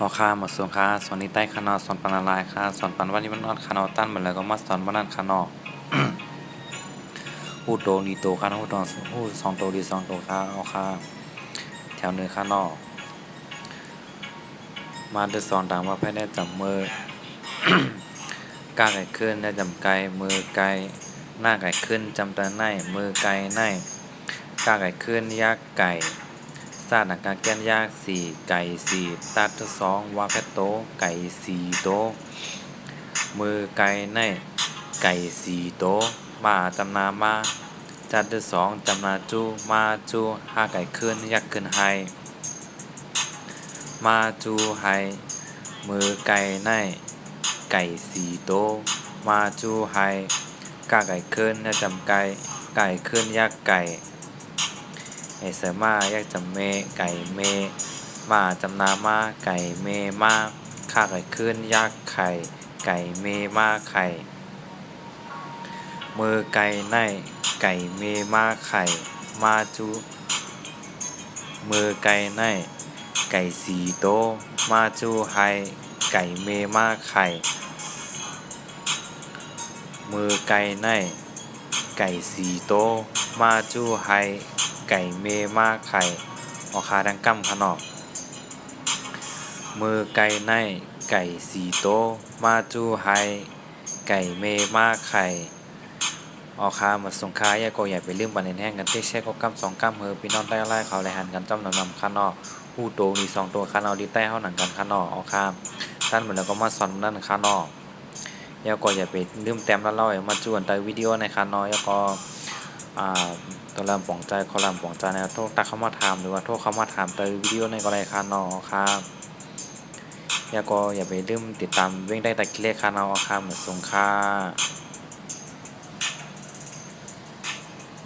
พอค่ามาส่วนค่าสอนนี้ใต้คานอสอนปันอะไรค่าสอนปันวันนี้มันนอดคานอตั้นเหมือนแล้วก็มาสอนบ้านนั้นคานอฮู้โตนีโตค่าฮู้ตองฮู้สองโตดีสองโตค่าเอาค่าแถวเนื้อค่านอมาเดือสอนดังว่าภายในจำมือกล้าไก่ขึ้นได้จำไกลมือไกลหน้าไก่ขึ้นจำตาในมือไกลในกล้าไก่ขึ้นยากไก่ ซาดหนักกาแก้นยากสี่ไก่สี่ตัดสองวาแพตโต ไก่สี่โต มือไก่ในไก่สี่โต มาจำนามาจัดเดือสองจำนาจูมาจูห้าไก่ขึ้นยักขึ้นไฮมาจูไฮมือไก่ในไก่สีโต มาจูไฮกาไก่ขึ้นนะจำไก่ไก่ขึ้นยากไก่ ไอเสมายากจำเม ไก่เม มาจำนามาไก่เมมาข้าไก่ขึ้นยากไข่ ไก่เมมาไข่ มือไก่ในไก่เมมาไข่ มาจูมือไก่ในไก่สีโต มาจูไฮไก่เมมาไข่ มือไก่ในไก่สีโต มาจูไฮ ไก่เมมาไข่ออกคาดังกั้มขนอกมือไก่ในไก่สีโตมาจูไฮไก่เมมาไข่ออกคาหมดสงคายาโกอย่ไปลืมบันเนแห้งกันเตแช่ก็กั้มสองกั้มเฮอพี่น้องได้ไล่เขาเลยหันกันจ้ำนำนำขานอกหู้โตมีสองตัวขานอกดีใต้เฮาหนังกันขานอกออกคาท่านเหมือนแล้วก็มาสอนนั่นขานอกแล้วก็อย่ไปลืมแต้มแล้วเล่าอย่ามาจวนใต้วิดีโอในคานน้อยแล้วก็อ่า ตัวลำปองใจคอลำปองใจนะโทษตักเข้ามาถามหรือว่าโทษเข้ามาถามใต้วิดีโอในก็ได้คานอครับอย่าก็อย่าไปลืมติดตามเว้งได้แต่คลิกคานอครับเหมือนสงค่า